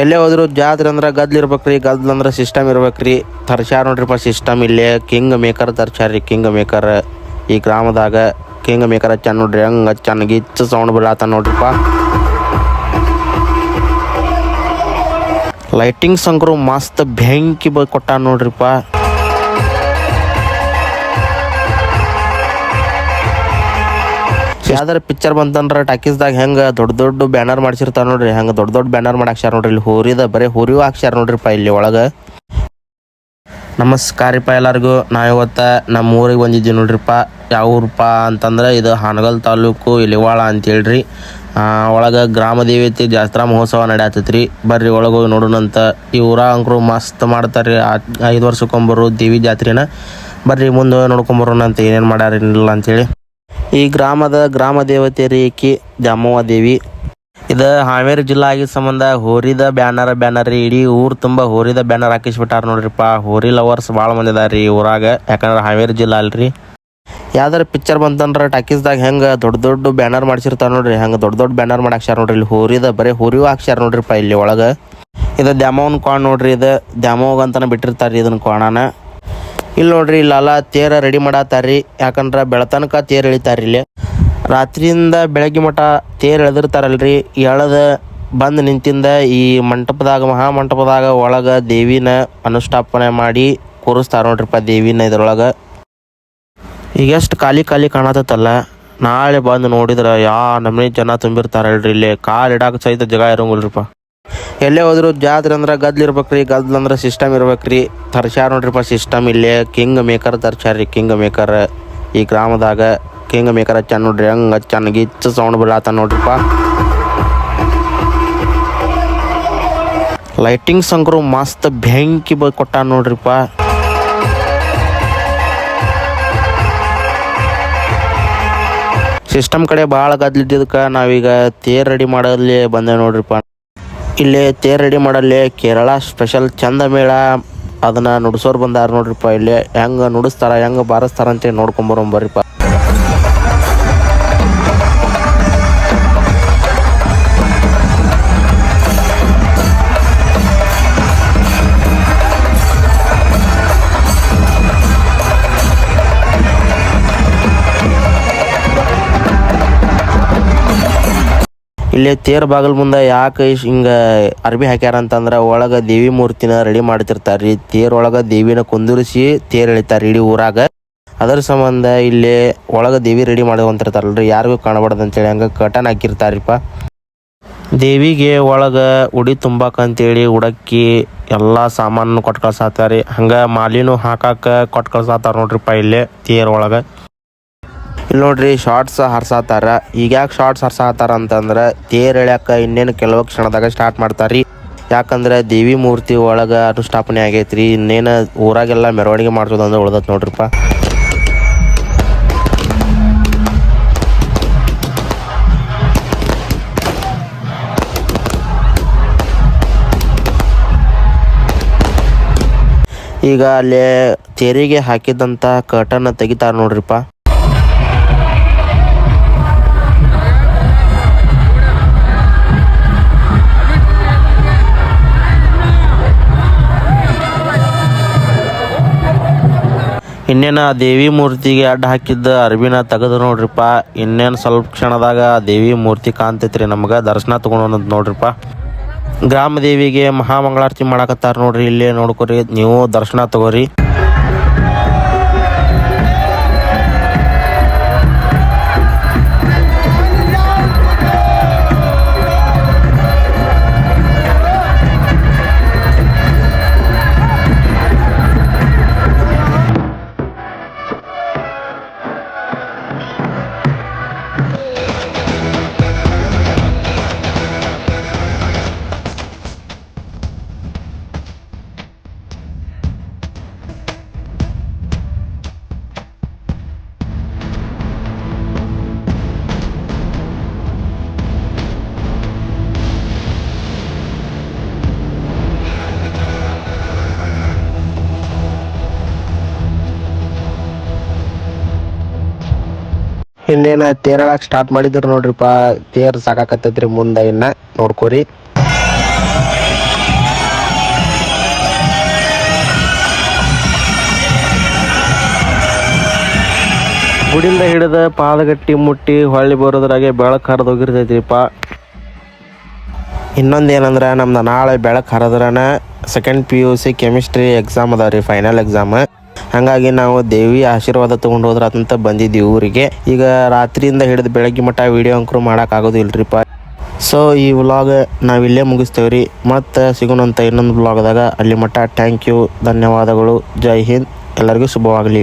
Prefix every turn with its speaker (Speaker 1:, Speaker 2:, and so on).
Speaker 1: ಎಲ್ಲೇ ಹೋದ್ರು ಜಾತ್ರೆ ಅಂದ್ರೆ ಗದ್ಲ ಇರ್ಬೇಕ್ರಿ, ಗದ್ಲ ಅಂದ್ರೆ ಸಿಸ್ಟಮ್ ಇರ್ಬೇಕ್ರಿ. ತರ್ಸ್ಯಾರ ನೋಡ್ರಿಪ್ಪ ಸಿಸ್ಟಮ್ ಇಲ್ಲೇ ಕಿಂಗ್ ಮೇಕರ್ ತರ್ಸ್ಯಾರ್ರಿ ಕಿಂಗ್ ಮೇಕರ್ ಈ ಗ್ರಾಮದಾಗ. ಕಿಂಗ್ ಮೇಕರ್ ಹಚ್ಚ ನೋಡ್ರಿ, ಹಂಗ ಚೆನ್ನಾಗಿ ಗಿಚ್ಚ ಸೌಂಡ್ ಬೀಳಾತ ನೋಡ್ರಿಪ್ಪ ಲೈಟಿಂಗ್ಸ್ ಅಂಕರು ಮಸ್ತ್ ಬೆಂಕಿ ಬ ಕೊಟ್ಟ ನೋಡ್ರಿಪ್ಪ ಯಾವ್ದಾರ ಪಿಕ್ಚರ್ ಬಂತಂದ್ರ ಟಾಕೀಸ್ದಾಗ ಹೆಂಗ ದೊಡ್ಡ ದೊಡ್ಡ ಬ್ಯಾನರ್ ಮಾಡ್ಸಿರ್ತಾರ ನೋಡ್ರಿ ಹಂಗ ದೊಡ್ಡ ದೊಡ್ಡ ಬ್ಯಾನರ್ ಮಾಡಾಕ್ಸ್ಯಾರ ನೋಡ್ರಿ ಇಲ್ಲಿ ಹೋರಿದ ಬರೀ ಹೋರಿಯೂ ಹಾಕ್ಸ್ಯಾರ ನೋಡ್ರಿಪ್ಪ ಇಲ್ಲಿ ಒಳಗ. ಪಾ ಎಲ್ಲರಿಗೂ ನಾ ಇವತ್ತ ನಮ್ಮ ಊರಿಗೆ ಬಂದಿದ್ದೀವಿ ನೋಡ್ರಿಪ್ಪ ಯಾವ ಊರಪ್ಪ ಅಂತಂದ್ರೆ ಇದು ಹಾನಗಲ್ ತಾಲೂಕು ಇಲಿವಾಳ ಅಂತ ಹೇಳ್ರಿ. ಆ, ಒಳಗ ಗ್ರಾಮ ದೇವತೆ ಜಾತ್ರಾ ಮಹೋತ್ಸವ ನಡೆಯತ್ತೈತ್ರಿ ಬರ್ರಿ ಒಳಗೆ ಹೋಗಿ ನೋಡೋಣಂತ ಈ ಊರ ಅಂಕರು ಮಸ್ತ್ ಮಾಡ್ತಾರ್ರಿ. ಐದು ವರ್ಷಕ್ಕೊಂಬರು ದೇವಿ ಜಾತ್ರೆನ. ಬರ್ರಿ ಮುಂದೆ ನೋಡ್ಕೊಂಬರೋಣ ಅಂತ ಏನೇನು ಮಾಡ್ಯಾರ ಏನಿಲ್ಲ ಅಂತೇಳಿ ಈ ಗ್ರಾಮದ ಗ್ರಾಮ ದೇವತೆ ರೇಖಿ ದ್ಯಾಮವ್ವ ದೇವಿ. ಇದು ಹಾವೇರಿ ಜಿಲ್ಲಾ ಸಂಬಂಧ ಹೋರಿದ ಬ್ಯಾನರ್ ಬ್ಯಾನರ್ ರೀ ಇಡೀ ಊರು ತುಂಬಾ ಹೋರಿದ ಬ್ಯಾನರ್ ಹಾಕಿಸ್ಬಿಟ್ಟಾರ ನೋಡ್ರಿಪ್ಪ. ಹೋರಿ ಲವರ್ಸ್ ಭಾಳ ಮಂದಿ ಅದಾರ ರೀ ಊರಾಗ. ಯಾಕಂದ್ರೆ ಹಾವೇರಿ ಜಿಲ್ಲಾ ಅಲ್ರಿ. ಯಾವ್ದಾರ ಪಿಕ್ಚರ್ ಬಂತಂದ್ರೆ ಟಾಕೀಸ್ದಾಗ ಹೆಂಗ ದೊಡ್ಡ ದೊಡ್ಡ ಬ್ಯಾನರ್ ಮಾಡ್ಸಿರ್ತಾರ ನೋಡ್ರಿ. ಹೆಂಗೆ ದೊಡ್ಡ ದೊಡ್ಡ ಬ್ಯಾನರ್ ಮಾಡಾಕ್ಸ್ಯಾರ ನೋಡ್ರಿ. ಇಲ್ಲಿ ಹೋರಿದ ಬರೀ ಹೋರಿಯೂ ಹಾಕ್ಸ್ಯಾರ ನೋಡ್ರಿಪ್ಪ ಇಲ್ಲಿ ಒಳಗೆ. ಇದು ದ್ಯಾಮವ್ವನ ಕೋಣ ನೋಡ್ರಿ ಇದು. ದ್ಯಾಮವ್ಗ ಅಂತಾನೆ ಬಿಟ್ಟಿರ್ತಾರ್ರಿ ಇದನ್ನ ಕೋಣನ. ಇಲ್ಲಿ ನೋಡ್ರಿ ಇಲ್ಲೆಲ್ಲ ತೇರ ರೆಡಿ ಮಾಡತ್ತಾರ್ರಿ ಯಾಕಂದ್ರೆ ಬೆಳತನಕ ತೇರ್ ಎಳಿತಾರ್ರಿ ಇಲ್ಲಿ. ರಾತ್ರಿಯಿಂದ ಬೆಳಗ್ಗೆ ಮಠ ತೇರ್ ಎಳೆದಿರ್ತಾರಲ್ರಿ. ಎಳದ ಬಂದು ನಿಂತಿಂದ ಈ ಮಂಟಪದಾಗ ಮಹಾ ಮಂಟಪದಾಗ ಒಳಗ ದೇವಿನ ಅನುಷ್ಠಾಪನೆ ಮಾಡಿ ಕೂರಿಸ್ತಾರ ನೋಡ್ರಿಪ್ಪ ದೇವಿನ ಇದ್ರೊಳಗ. ಈಗ ಎಷ್ಟು ಖಾಲಿ ಖಾಲಿ ಕಾಣತ್ತಲ್ಲ. ನಾಳೆ ಬಂದು ನೋಡಿದ್ರೆ ಯಾ ನಮ್ಮನೆ ಜನ ತುಂಬಿರ್ತಾರಲ್ರಿ ಇಲ್ಲಿ. ಕಾಲ್ ಇಡಾಕ ಸಹಿತ ಜಾಗ ಇರಂಗಿಲ್ರಿಪ್ಪ ಎಲ್ಲೇ ಹೋದ್ರು ಜಾತ್ರೆ ಅಂದ್ರೆ ಗದ್ಲ ಇರ್ಬೇಕ್ರಿ, ಗದ್ಲ ಅಂದ್ರೆ ಸಿಸ್ಟಮ್ ಇರ್ಬೇಕ್ರಿ. ತರ್ಸ್ಯಾರ ನೋಡ್ರಿಪ್ಪ ಸಿಸ್ಟಮ್ ಇಲ್ಲೇ ಕಿಂಗ್ ಮೇಕರ್ ತರ್ಸ್ಯಾರ್ರಿ ಕಿಂಗ್ ಮೇಕರ್ ಈ ಗ್ರಾಮದಾಗ ಕಿಂಗ್ ಮೇಕರ್ ಹಚ್ಚಾನ ನೋಡ್ರಿ, ಹಂಗ ಹಚ್ಚಾನ, ಗಿಚ್ಚ ಸೌಂಡ್ ಬೀಳತ್ತ ನೋಡ್ರಿಪ್ಪ. ಲೈಟಿಂಗ್ಸ್ ಅಂಕರು ಮಸ್ತ್ ಬೆಂಕಿ ಬ ಕೊಟ್ಟ ನೋಡ್ರಿಪ್ಪ. ಸಿಸ್ಟಮ್ ಕಡೆ ಭಾಳ ಗದ್ಲಿದ್ದಕ್ಕೆ ನಾವೀಗ ತೇರ್ ರೆಡಿ ಮಾಡಲ್ಲಿ ಬಂದೆ ನೋಡ್ರಿಪ್ಪ. ಇಲ್ಲಿ ತೇರ್ ರೆಡಿ ಮಾಡಲ್ಲಿ ಕೇರಳ ಸ್ಪೆಷಲ್ ಚಂದ ಮೇಳ. ಅದನ್ನ ನುಡ್ಸೋರ್ ಬಂದಾರ ನೋಡ್ರಿಪ್ಪ ಇಲ್ಲಿ. ಹೆಂಗ ನುಡಿಸ್ತಾರ, ಹೆಂಗ ಬಾರಿಸ್ತಾರ ಅಂತ ನೋಡ್ಕೊಂಬರೋಂ ಇಲ್ಲಿ ತೇರ್ ಬಾಗಲ್ ಮುಂದೆ ಯಾಕೆ ಹಿಂಗ ಅರ್ಬಿ ಹಾಕ್ಯಾರ ಅಂತಂದ್ರೆ ಒಳಗೆ ದೇವಿ ಮೂರ್ತಿನ ರೆಡಿ ಮಾಡ್ತಿರ್ತಾರ್ರಿ. ತೇರ್ ಒಳಗ ದೇವಿನ ಕುಂದಿರಿಸಿ ತೇರ್ ಎಳಿತಾರ ಇಡೀ ಊರಾಗ. ಅದರ ಸಂಬಂಧ ಇಲ್ಲಿ ಒಳಗೆ ದೇವಿ ರೆಡಿ ಮಾಡುವಂತಿರ್ತಾರಲ್ರಿ. ಯಾರಿಗೂ ಕಾಣಬಾರ್ದು ಅಂತೇಳಿ ಹಂಗ ಕಟನ್ ಹಾಕಿರ್ತಾರಿಪ್ಪ. ದೇವಿಗೆ ಒಳಗೆ ಉಡಿ ತುಂಬಾಕ ಅಂತೇಳಿ ಉಡಕ್ಕಿ ಎಲ್ಲಾ ಸಾಮಾನು ಕೊಟ್ಟು ಕಳ್ಸಾತಾರಿ ಹಂಗ ಮಾಲಿನೂ ಹಾಕಾಕ ಕೊಟ್ಟು ಕಳ್ಸಾತಾರ ನೋಡ್ರಿಪ್ಪ ಇಲ್ಲಿ ತೇರ್ ಒಳಗ. ಇಲ್ಲಿ ನೋಡ್ರಿ ಶಾರ್ಟ್ಸ್ ಹರ್ಸಾತಾರ. ಈಗ ಯಾಕೆ ಶಾರ್ಟ್ಸ್ ಹರ್ಸಾತಾರ ಅಂತಂದ್ರೆ ತೇರ್ ಎಳ್ಯಾಕ ಇನ್ನೇನು ಕೆಲವು ಕ್ಷಣದಾಗ ಸ್ಟಾರ್ಟ್ ಮಾಡ್ತಾರ್ರಿ. ಯಾಕಂದ್ರೆ ದೇವಿ ಮೂರ್ತಿ ಒಳಗ ಅನುಷ್ಠಾಪನೆ ಆಗೈತ್ರಿ. ಇನ್ನೇನು ಊರಾಗೆಲ್ಲ ಮೆರವಣಿಗೆ ಮಾಡ್ಸೋದಂದ್ರೆ ಉಳ್ದತ್ ನೋಡ್ರಿಪ್ಪ. ಈಗ ಅಲ್ಲಿ ತೆರಿಗೆ ಹಾಕಿದಂತ ಕರ್ಟನ್ ತೆಗಿತಾರ ನೋಡ್ರಿಪ್ಪ. ಇನ್ನೇನು ದೇವಿ ಮೂರ್ತಿಗೆ ಅಡ್ಡ ಹಾಕಿದ್ದ ಅರ್ಬಿನ ತೆಗೆದು ನೋಡ್ರಿಪ್ಪ. ಇನ್ನೇನು ಸ್ವಲ್ಪ ಕ್ಷಣದಾಗ ದೇವಿ ಮೂರ್ತಿ ಕಾಣ್ತೈತ್ರಿ ನಮ್ಗೆ. ದರ್ಶನ ತಗೊಂಡು ನೋಡ್ರಿಪ್ಪ. ಗ್ರಾಮ ದೇವಿಗೆ ಮಹಾಮಂಗಳಾರತಿ ಮಾಡಾಕತ್ತಾರ ನೋಡ್ರಿ. ಇಲ್ಲೇ ನೋಡ್ಕೊರಿ. ನೀವು ದರ್ಶನ ತಗೋರಿ. ಇನ್ನೇನ ತೇರ್ ಸ್ಟಾರ್ಟ್ ಮಾಡಿದ್ರು ನೋಡ್ರಿಪ್ಪ. ತೇರ್ ಸಾಕಾಕತ್ತೈತ್ರಿ ಮುಂದೆ ಇನ್ನ. ನೋಡ್ಕೋರಿ. ಗುಡಿಂದ ಹಿಡಿದ ಪಾದಗಟ್ಟಿ ಮುಟ್ಟಿ ಹೊಳ್ಳಿ ಬರೋದ್ರಾಗೆ ಬೆಳಕು ಹರಿದೋಗಿರ್ತೈತ್ರಿಪ್ಪ ಇನ್ನೊಂದು ಏನಂದ್ರೆ, ನಮ್ದು ನಾಳೆ ಬೆಳಕು ಹರಿದ್ರನ second P U C chemistry exam ಅದಾವ ರೀ ಫೈನಲ್ ಎಕ್ಸಾಮ್ ಹಾಗಾಗಿ ನಾವು ದೇವಿ ಆಶೀರ್ವಾದ ತಗೊಂಡು ಹೋದ್ರ ಅಂತ ಬಂದಿದ್ದೀವಿ ಊರಿಗೆ. ಈಗ ರಾತ್ರಿಯಿಂದ ಹಿಡಿದು ಬೆಳಗ್ಗೆ ಮಟ್ಟ ವಿಡಿಯೋ ಅಂಕರು ಮಾಡೋಕ್ಕಾಗೋದಿಲ್ರಿಪ್ಪ ಸೊ ಈ ವ್ಲಾಗ್ ನಾವಿಲ್ಲೇ ಮುಗಿಸ್ತೇವೆ ರೀ ಮತ್ತು ಸಿಗೋಣಂತ ಇನ್ನೊಂದು ವ್ಲಾಗ್ದಾಗ ಅಲ್ಲಿ ಮಟ್ಟ. ಥ್ಯಾಂಕ್ ಯು ಧನ್ಯವಾದಗಳು. ಜೈ ಹಿಂದ್. ಎಲ್ಲರಿಗೂ ಶುಭವಾಗಲಿ.